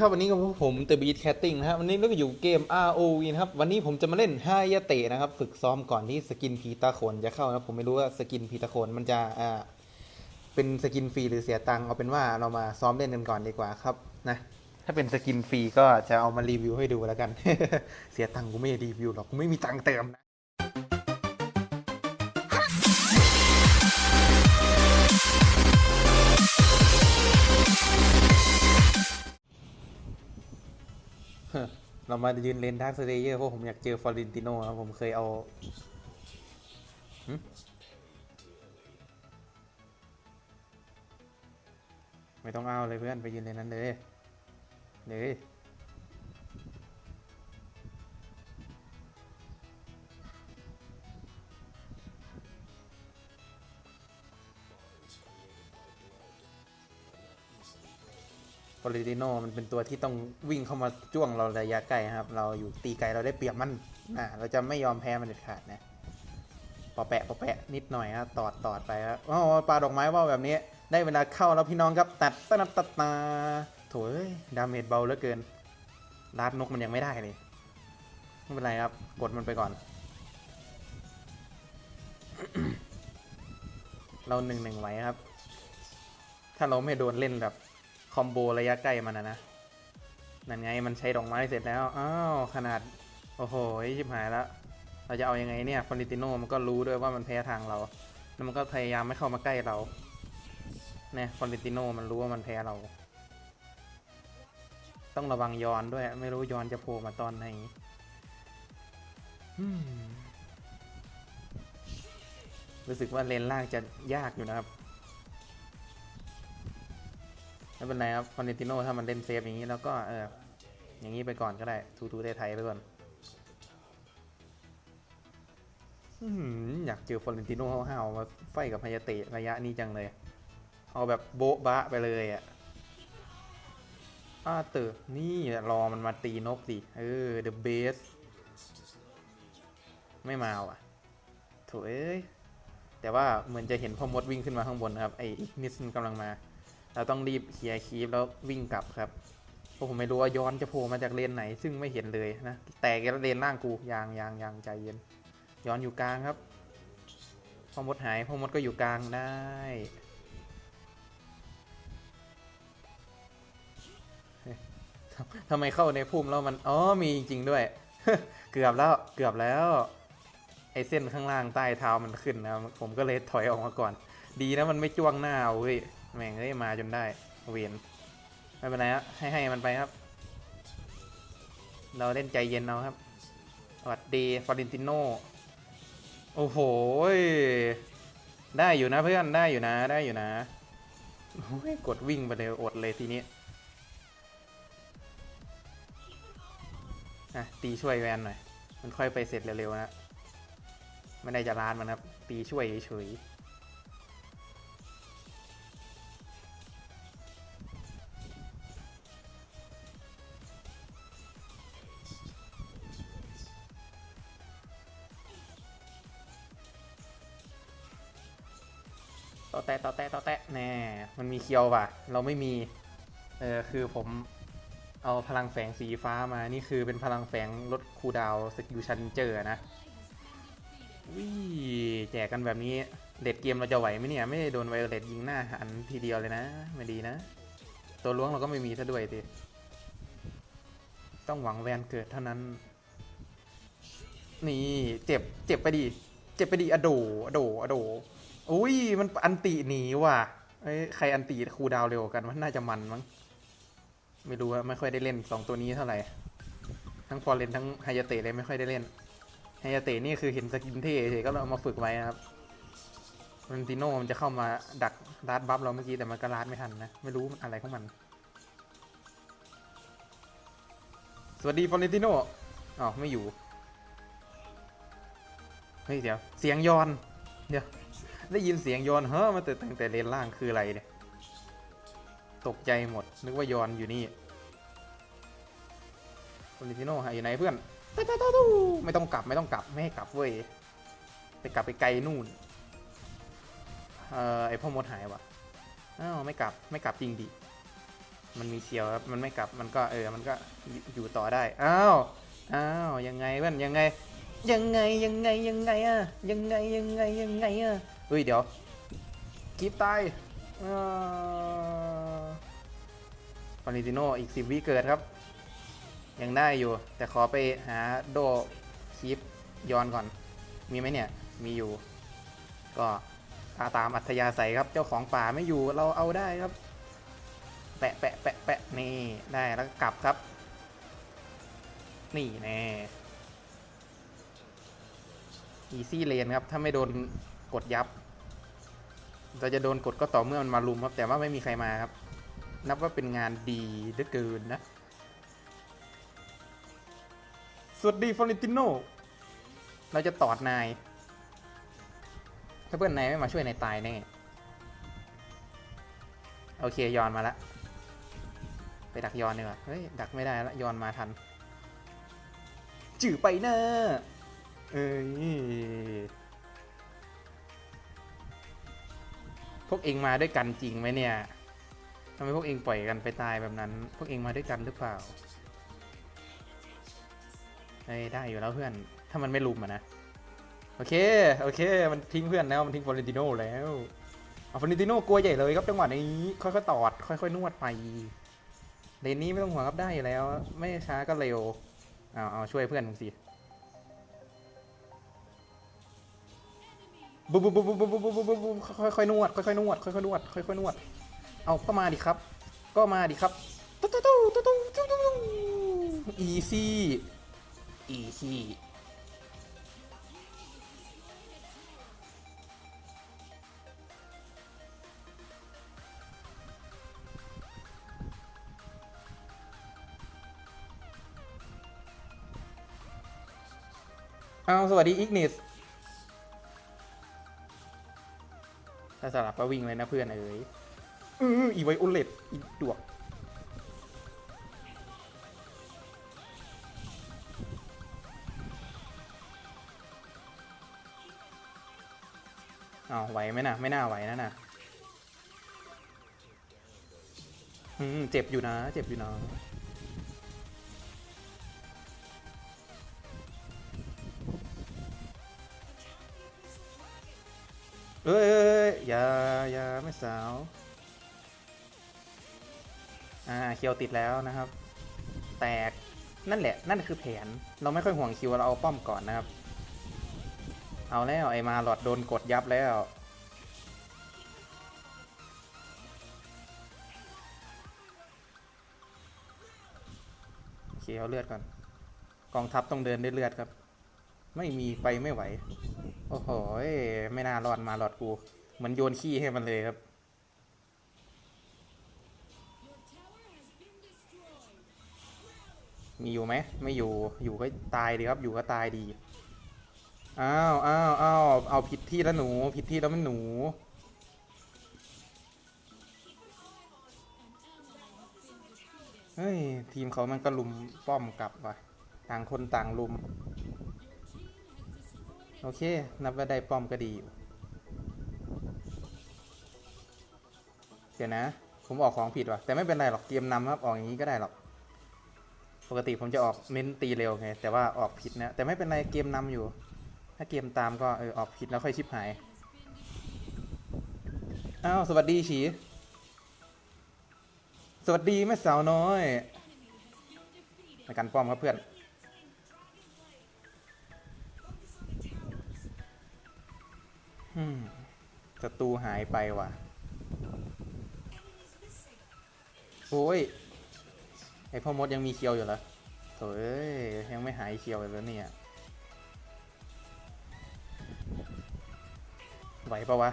ครับวันนี้กับผมเตอร์บีทแคตติ้งนะครับวันนี้เราก็อยู่เกม ROV นะครับวันนี้ผมจะมาเล่นฮายาเตะนะครับ ฝึกซ้อมก่อนที่สกินพีตาโขนจะเข้านะผมไม่รู้ว่าสกินพีตาโขนมันจะอ่าเป็นสกินฟรีหรือเสียตังค์เอาเป็นว่าเรามาซ้อมเล่นกันก่อนดีกว่าครับนะถ้าเป็นสกินฟรีก็จะเอามารีวิวให้ดูแล้วกัน เสียตังค์กูไม่รีวิวหรอกกูไม่มีตังค์เติมนะ เรามายืนเลนดาร์คสเลเยอร์เพราะผมอยากเจอฟอรินติโนครับผมเคยเอาไม่ต้องเอาเลยเพื่อนไปยืนเลนนั้นเลยเลย ฟอริติโนมันเป็นตัวที่ต้องวิ่งเข้ามาจ้วงเราระยะไกลครับ เราอยู่ตีไกลเราได้เปรียบมันอ่าเราจะไม่ยอมแพ้มันเด็ดขาดนะปอแปะปอแปะนิดหน่อยครับตอดตอดไปครับอ๋อปลาดอกไม้ว่าแบบนี้ ได้เวลาเข้าแล้วพี่น้องครับตัดตัดตัดตาโถเอ้ยดาเมจเบาเหลือเกินลาดนกมันยังไม่ได้เลยไม่เป็นไรครับ กดมันไปก่อน เราหนึ่งหนึ่งไว้ครับ ถ้าเราไม่โดนเล่นแบบ คอมโบระยะใกล้มันนะนะ นั่นไงมันใช้ดอกไม้เสร็จแล้ว อ้าว ขนาด โอ้โหชิบหายแล้ว เราจะเอายังไงเนี่ยฟอนติติโนมันก็รู้ด้วยว่ามันแพ้ทางเรา แล้วมันก็พยายามไม่เข้ามาใกล้เรา เนี่ยฟอนติติโนมันรู้ว่ามันแพ้เรา ต้องระวังยอนด้วย ไม่รู้ยอนจะโผล่มาตอนไหนอืมรู้สึกว่าเลนล่างจะยากอยู่นะครับ ไม่เป็นไรครับฟอนติโนถ้ามันเล่นเซฟอย่างนี้แล้วก็เอออย่างนี้ไปก่อนก็ได้ทูทูไทยไปก่อนอยากเจอฟอเรนติโน่ห้าวๆมาไฟกับพายาเตะระยะนี้จังเลย เอาแบบโบ๊ะบะไปเลยอะอ้าเตอร์นี่รอมันมาตีนกสิ เออ the best ไม่มาว่ะโถเอ้ย แต่ว่าเหมือนจะเห็นพ่อมดวิ่งขึ้นมาข้างบนนะครับ ไอ้อีกนิสกำลังมา เราต้องรีบเคลียร์คีปแล้ววิ่งกลับครับเพราะผมไม่รู้ว่าย้อนจะโผล่มาจากเลนไหน ซึ่งไม่เห็นเลยนะ แต่แกเลนล่างกูยางยางยางใจเย็น ย้อนอยู่กลางครับพ่อมดหายพ่อมดก็อยู่กลางได้ทำไมเข้าในพุ่มแล้วมัน อ๋อ มีจริงๆด้วย เกือบแล้ว เกือบแล้ว ไอเส้นข้างล่างใต้เท้ามันขึ้นนะ ผมก็เลยถอยออกมาก่อน ดีนะมันไม่จ้วงหน้าเว้ย แม่งเอ้ยมาจนได้เวียนไม่เป็นไรครับให้ให้มันไปครับ เราเล่นใจเย็นเอาครับสวัสดีฟอรินติโนโอ้โหได้อยู่นะเพื่อนได้อยู่นะได้อยู่นะกดวิ่งไปเลยอดเลยทีนี้อะตีช่วยแวนหน่อย มันค่อยไปเสร็จเร็วๆนะ ไม่ได้จะร้านมันครับ ตีช่วยเฉย คียวป่ะ เราไม่มี เออคือผมเอาพลังแฝงสีฟ้ามา นี่คือเป็นพลังแฝงลดคูดาวสกิลชันเจอนะวิแจกกันแบบนี้เด็ดเกมเราจะไหวไหมเนี่ย ไม่โดนไวเลตยิงหน้าหันทีเดียวเลยนะ ไม่ดีนะ ตัวล้วงเราก็ไม่มีซะด้วยสิต้องหวังแวนเกิดเท่านั้น นี่เจ็บเจ็บไปดิ เจ็บไปดิอโดอโดอโดอุ้ยมันอันติหนีว่ะ เอ้ใครอันติคูดาวเร็วกันมันน่าจะมันมั้งไม่รู้ว่าไม่ค่อยได้เล่นสองตัวนี้เท่าไหร่ ทั้งฟอร์เรนทั้งไฮยาเตะเลยไม่ค่อยได้เล่นไฮยาเตะนี่คือเห็นสกินเท่เฉยก็เลยเอามาฝึกไว้นะครับฟอนติโนมันจะเข้ามาดักลาดบัฟเราเมื่อกี้แต่มันก็ลาดไม่ทันนะ ไม่รู้มันอะไรของมัน สวัสดีฟอนติโนอ๋อไม่อยู่เฮ้ยเดี๋ยวเสียงยอนเดี๋ยว ได้ยินเสียงยอนเฮ้อมาแต่ตั้งแต่เลนล่างคืออะไรเนี่ย ตกใจหมด นึกว่ายอนอยู่นี่ฟอนติโนหายอยู่ไหนเพื่อนไม่ต้องกลับไม่ต้องกลับไม่ให้กลับเว้ยไปกลับไปไกลนู่น เอ่อไอพ่อมดหายว่ะอ้าวไม่กลับไม่กลับจริงดิ มันมีเคียวครับมันไม่กลับมันก็เออมันก็อยู่ต่อได้ อ้าว อ้าวยังไงเว้นยังไงยังไงยังไงยังไงอะยังไงยังไงยังไงอะ เฮ้ยเดี๋ยวกีบตายฟาริติโนอีกสิบวิเกิดครับ ยังได้อยู่ แต่ขอไปหาโดคีปย้อนก่อน มีไหมเนี่ย มีอยู่ ก็ตามอัธยาศัยครับ เจ้าของป่าไม่อยู่เราเอาได้ครับ แปะแปะแปะแปะนี่ได้แล้วกลับครับ นี่แน่อีซี่เลนครับ ถ้าไม่โดนกดยับ เราจะโดนกดก็ต่อเมื่อมันมาลุมครับ แต่ว่าไม่มีใครมาครับ นับว่าเป็นงานดีเหลือเกินนะ สวัสดีฟลอเรนติโนเราจะตอดนาย ถ้าเพื่อนนายไม่มาช่วยนายตายแน่โอเคยอนมาล้วไปดักยอนดีกว่าเฮ้ย ดักไม่ได้ล้วยอนมาทัน จื่อไปเนอะเอ้ย พวกเองมาด้วยกันจริงไหมเนี่ยทำไมพวกเองปล่อยกันไปตายแบบนั้น พวกเองมาด้วยกันหรือเปล่าเฮ้ยได้อยู่แล้วเพื่อน ถ้ามันไม่ลุมอะนะ โอเค โอเค มันทิ้งเพื่อนแล้ว มันทิ้งฟลอเรนติโนแล้วเอาฟลอเรนติโนกลัวใหญ่เลยครับจังหวะนี้ ค่อยๆตอด ค่อยๆนวดไป เลนนี้ไม่ต้องห่วงครับได้อยู่แล้ว ไม่ช้าก็เร็ว เอาเอาช่วยเพื่อนมึงสิ บุบบุบบุบบุบบุบบุบบุบบุบค่อยๆนวดค่อยๆนวดค่อยๆนวดค่อยๆนวด เอาก็มาดิครับ ก็มาดิครับตุ๊ตุ๊ตุ๊ตุ๊ตุ๊ตุ๊ตุ๊อีซี่อีซี่เอาสวัสดีอิกนิส สลับก็วิ่งเลยนะเพื่อนเอ๋ยอืออีไวโอเลตอีดวกเอาไหวไหมนะไม่น่าไหวนะน่ะอืมเจ็บอยู่นะ เจ็บอยู่นะ สาว อ่าเคียวติดแล้วนะครับ แตกนั่นแหละ นั่นคือแผน เราไม่ค่อยห่วงคิวเราเอาป้อมก่อนนะครับ เอาแล้วไอ้มาหลอดโดนกดยับแล้ว โอเคเอาเลือดก่อน กองทัพต้องเดินด้วยเลือดครับ ไม่มีไปไม่ไหว โอ้โห ไม่น่ารอดมาหลอดกู เหมือนโยนขี้ให้มันเลยครับ มีอยู่ไหมไม่อยู่อยู่ก็ตายดีครับ อยู่ก็ตายดีอ้าวอ้าวอ้าวเอาผิดที่แล้วหนู ผิดที่แล้วมันหนู เฮ้ย ทีมเขามันก็ลุมป้อมกลับว่ะ ต่างคนต่างลุม โอเค นับว่าได้ป้อมก็ดีอยู่เดี๋ยวนะ ผมออกของผิดว่ะ แต่ไม่เป็นไรหรอก เกมนำครับ ออกอย่างนี้ก็ได้หรอก ปกติผมจะออกเน้นตีเร็วไง แต่ว่าออกผิดนะ แต่ไม่เป็นไรเกมนำอยู่ ถ้าเกมตามก็เออออกผิดแล้วค่อยชิบหาย อ้าว สวัสดีฉี สวัสดีแม่สาวน้อยในการป้อมครับเพื่อนอืมศัตรูหายไปว่ะ โอ้ย ไอพ่อมดยังมีเคียวอยู่เหรอโถ่เอ้ยยังไม่หายเคียวเลยเนี่ย ไหวปะวะ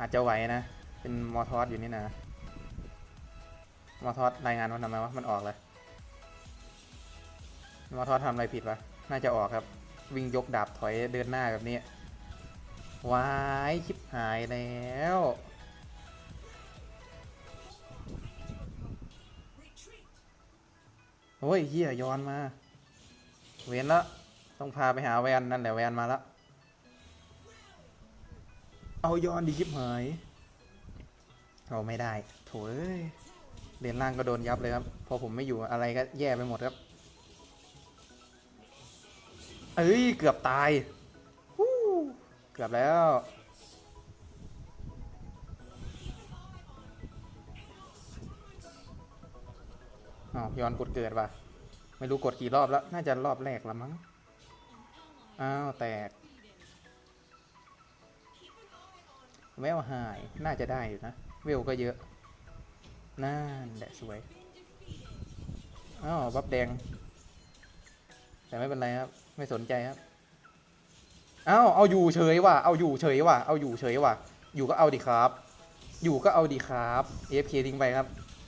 อาจจะไหวนะ เป็นมอทอสอยู่นี่นะ มอทอสรายงานว่าทำไมวะ มันออกเลย มอทอสทำอะไรผิดวะ น่าจะออกครับ วิ่งยกดาบถอยเดินหน้าแบบนี้วายชิบหายแล้ว โอ้ยเฮียย้อนมา เวนละต้องพาไปหาแวนนั่นแหละแวนมาแล้วเอาย้อนดีชิบหายเอาไม่ได้โถเอ้ยเหรียญล่างก็โดนยับเลยครับ พอผมไม่อยู่อะไรก็แย่ไปหมดครับ เอ้ย เกือบตาย เกือบแล้ว อ้าวย้อนกดเกิดว่ะ ไม่รู้กดกี่รอบแล้ว น่าจะรอบแรกละมั้ง อ้าว แตก แววหาย น่าจะได้อยู่นะ เวลก็เยอะนั่นแหละสวย อ้าว บับแดง แต่ไม่เป็นไรครับ ไม่สนใจครับ อ้าว เอาอยู่เฉยว่ะ เอาอยู่เฉยว่ะ เอาอยู่เฉยว่ะ อยู่ก็เอาดิครับ อยู่ก็เอาดีครับ AFK ทิ้งไปครับ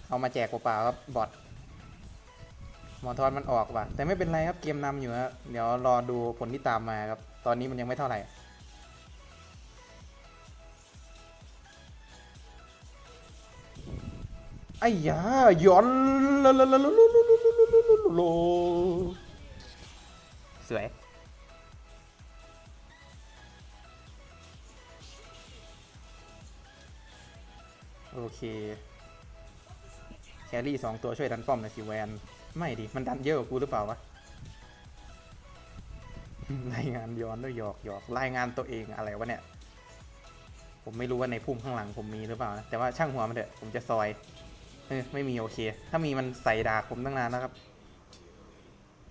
เอามาแจกเปล่าๆครับ บอท หมอนทอนมันออกว่ะ แต่ไม่เป็นไรครับเกมนำอยู่ครับเดี๋ยวรอดูผลที่ตามมาครับ ตอนนี้มันยังไม่เท่าไหร่ไอ้ยาย้อนโลสวยโอเค แครี่สองตัวช่วยดันป้อมหนะสิแวน ไม่ดิ มันดันเยอะกว่ากูหรือเปล่าวะ รายงานย้อนด้วยหยอกหยอกรายงานตัวเองอะไรวะเนี่ย ผมไม่รู้ว่าในพุ่มข้างหลังผมมีหรือเปล่านะ แต่ว่าช่างหัวมันเถอะ ผมจะซอย เออไม่มีโอเค ถ้ามีมันใส่ดาบผมตั้งนานแล้วครับ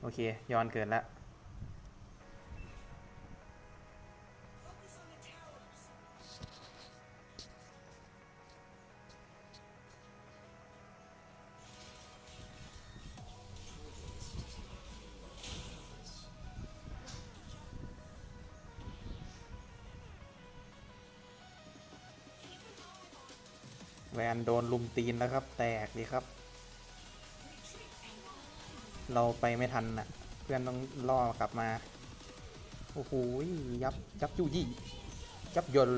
โอเค ย้อนเกินแล้ว แวนโดนลุมตีนแล้วครับ แตกดีครับ เราไปไม่ทันน่ะ เพื่อนต้องล่อกลับมา โอ้โหยับยับยู่ยี่ยับยน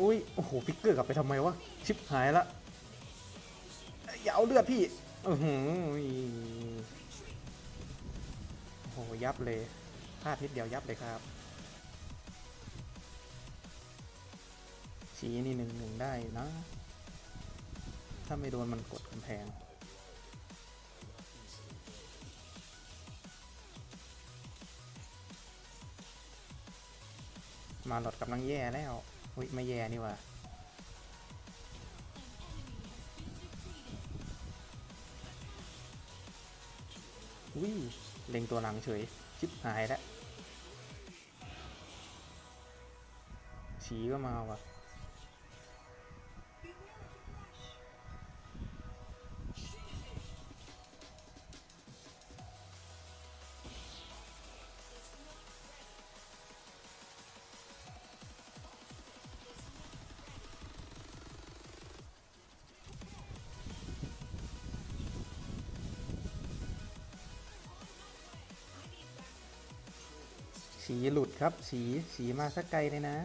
อุ้ยโอ้โหฟิกเกอร์กลับไปทำไมวะชิบหายละอย่าเอาเลือดพี่โอือหือโอ้โหยับเลยพลาดนิดเดียวยับเลยครับ ชี้นี่หนึ่งหนึ่งได้นะ ถ้าไม่โดนมันกดกำแพงมาหลอดกำลังแย่แล้วอุ้ยไม่แย่นี่ว่าอุ้ยเล็งตัวหลังเฉย ชิบหายแล้วชี้ก็มาว่ะ สีหลุดครับสีสีมาสักไกลเลยนะ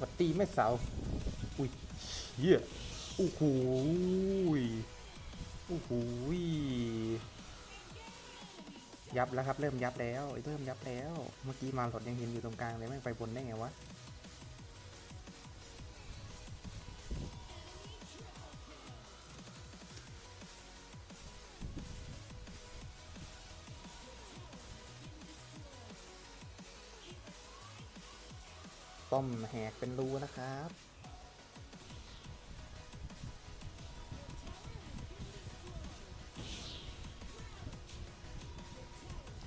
วัดตีไม่เสา อุ้ยเชี่ยโอ้โหยโอ้โหยยับแล้วครับ เริ่มยับแล้วเริ่มยับแล้ว เมื่อกี้มาหลดยังเห็นอยู่ตรงกลางเลยไม่ไปบนได้ไงวะ ป้อมแหกเป็นรูนะครับ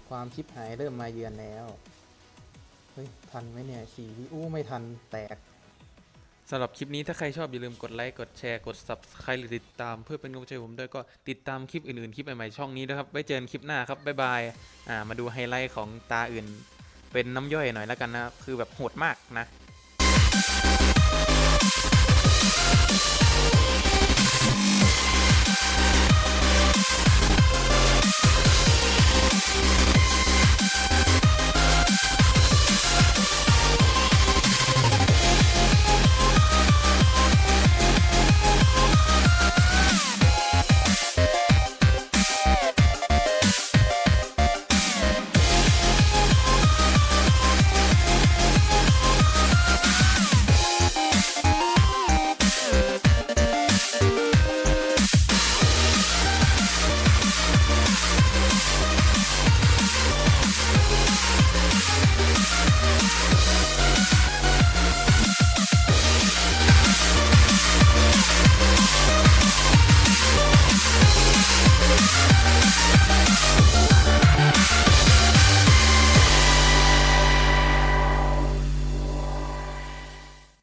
ความชิบหายเริ่มมาเยือนแล้ว เฮ้ย ทันไหมเนี่ยสี่วิอู้ไม่ทันแตกสำหรับคลิปนี้ถ้าใครชอบอย่าลืมกดไลค์ กดแชร์ กด subscribe หรือติดตามเพื่อเป็นกำลังใจผมด้วยก็ติดตามคลิปอื่นๆ คลิปใหม่ๆ ช่องนี้นะครับ ไว้เจอกันคลิปหน้าครับ บ๊ายบายอ่ามาดูไฮไลท์ของตาอื่น เป็นน้ำย่อยหน่อยแล้วกันนะ คือแบบโหดมากนะ